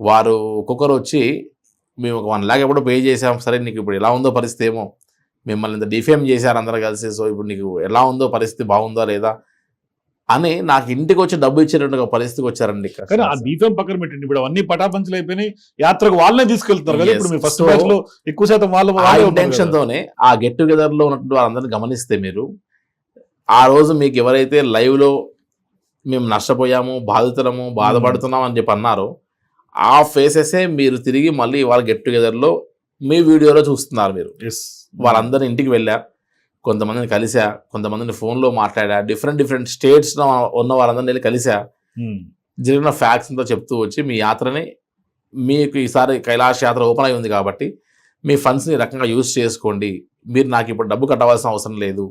వారు ఒక్కొక్కరు వచ్చి మేము ఒక వన్ ల్యాక్ ఎప్పుడో పే చేసాం సరే నీకు ఇప్పుడు ఎలా ఉందో పరిస్థితి ఏమో మిమ్మల్ని ఇంత డిఫేమ్ చేశారు అందరూ కలిసి సో ఇప్పుడు నీకు ఎలా ఉందో పరిస్థితి బాగుందా లేదా అని నాకు ఇంటికి వచ్చి డబ్బు ఇచ్చేటువంటి ఒక పరిస్థితికి వచ్చారండి. కానీ ఆ డీఫేం పక్కన పెట్టండి ఇప్పుడు అవన్నీ పటాపంచలు అయిపోయినాయి యాత్రకు వాళ్ళనే తీసుకెళ్తున్నారు కదా. ఇప్పుడు ఫస్ట్ బ్యాచ్లో ఎక్కువ శాతం వాళ్ళ ఆ వాళ్ళే ఉన్నారు ఇంటెన్షన్ కదా. తోనే ఆ గెట్ టుగెదర్లో ఉన్నటువంటి వాళ్ళందరినీ గమనిస్తే మీరు ఆ రోజు మీకు ఎవరైతే లైవ్లో మేము నష్టపోయాము బాధితులము బాధపడుతున్నాం అని చెప్పి అన్నారో ఆ ఫేసెసే మీరు తిరిగి మళ్ళీ వాళ్ళ గెట్ టుగెదర్లో మీ వీడియోలో చూస్తున్నారు మీరు. వాళ్ళందరి ఇంటికి వెళ్ళా కొంతమందిని కలిసా కొంతమందిని ఫోన్లో మాట్లాడా డిఫరెంట్ డిఫరెంట్ స్టేట్స్ ఉన్న వాళ్ళందరిని వెళ్ళి కలిసా Hmm. జరిగిన ఫ్యాక్ట్స్ అంతా చెప్తూ వచ్చి మీ యాత్రని మీకు ఈసారి కైలాష్ యాత్ర ఓపెన్ అయి ఉంది కాబట్టి మీ ఫండ్స్ని రకంగా యూజ్ చేసుకోండి మీరు నాకు ఇప్పుడు డబ్బు కట్టవలసిన అవసరం లేదు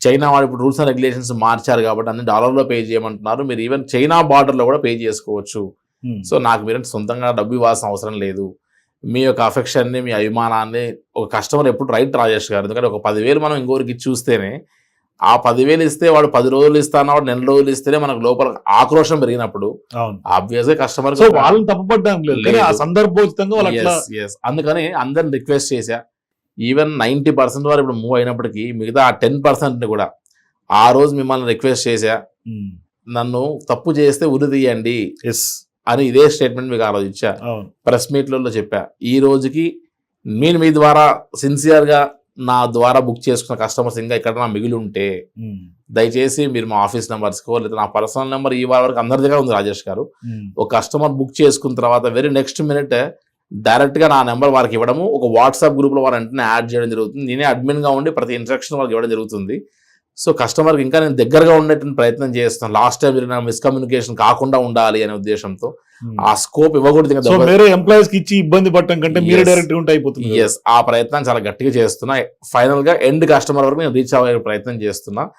చైనా వాళ్ళు ఇప్పుడు రూల్స్ అండ్ రెగ్యులేషన్స్ మార్చారు కాబట్టి అన్ని డాలర్లో పే చేయమంటున్నారు మీరు ఈవెన్ చైనా బార్డర్లో కూడా పే చేసుకోవచ్చు. సో నాకు మీరు సొంతంగా డబ్బు ఇవ్వాల్సిన అవసరం లేదు. మీ యొక్క అఫెక్షన్ని మీ అభిమానాన్ని ఒక కస్టమర్ ఎప్పుడు రైట్ రాజేష్ గారు ఎందుకంటే ఒక పదివేలు మనం ఇంకోరికి చూస్తేనే ఆ పదివేలు ఇస్తే వాడు పది రోజులు ఇస్తానా వాడు నెల రోజులు ఇస్తేనే మనకు లోపల ఆక్రోషం పెరిగినప్పుడు ఆబ్వియస్గా కస్టమర్ వాళ్ళని. సందర్భోచితంగా అట్లా అందుకని అందరిని రిక్వెస్ట్ చేశా. ఈవెన్ నైంటీ పర్సెంట్ వారు ఇప్పుడు మూవ్ అయినప్పటికీ మిగతా ఆ టెన్ పర్సెంట్ కూడా ఆ రోజు మిమ్మల్ని రిక్వెస్ట్ చేశా. నన్ను తప్పు చేస్తే ఉరి తీయండి. ఎస్ అని ఇదే స్టేట్మెంట్ మీకు ఆ రోజు ఇచ్చా అవును ప్రెస్ మీట్లలో చెప్పా. ఈ రోజుకి నేను మీ ద్వారా సిన్సియర్గా నా ద్వారా బుక్ చేసుకున్న కస్టమర్స్ ఇంకా ఇక్కడ నా మిగిలి ఉంటే. దయచేసి మీరు మా ఆఫీస్ నెంబర్స్కో లేదా నా పర్సనల్ నెంబర్ ఈ వారం వరకు అందరి దగ్గర ఉంది రాజేష్ గారు. ఒక కస్టమర్ బుక్ చేసుకున్న తర్వాత వెరీ నెక్స్ట్ మినిట్ డైరెక్ట్గా నా నెంబర్ వారికి ఇవ్వడము ఒక వాట్సాప్ గ్రూప్లో వారు వెంటనే యాడ్ చేయడం జరుగుతుంది. నేనే అడ్మిన్గా ఉండి ప్రతి ఇన్స్ట్రక్షన్ వాళ్ళకి ఇవ్వడం జరుగుతుంది. సో కస్టమర్కి ఇంకా నేను దగ్గరగా ఉండేటువంటి ప్రయత్నం చేస్తాను లాస్ట్ టైం జరిగిన మిస్కమ్యూనికేషన్ కాకుండా ఉండాలి అనే ఉద్దేశంతో Hmm. ఆ స్కోప్ ఇవ్వకూడదు వేరే ఎంప్లాయీస్కి ఇచ్చి ఇబ్బంది పడటం కంటే మీరే. డైరెక్ట్ ఉంటే అయిపోతుంది. ఎస్ ఆ ప్రయత్నం చాలా గట్టిగా చేస్తున్నా ఫైనల్గా ఎండ్ కస్టమర్ వరకు నేను రీచ్ అవ్వే ప్రయత్నం చేస్తున్నా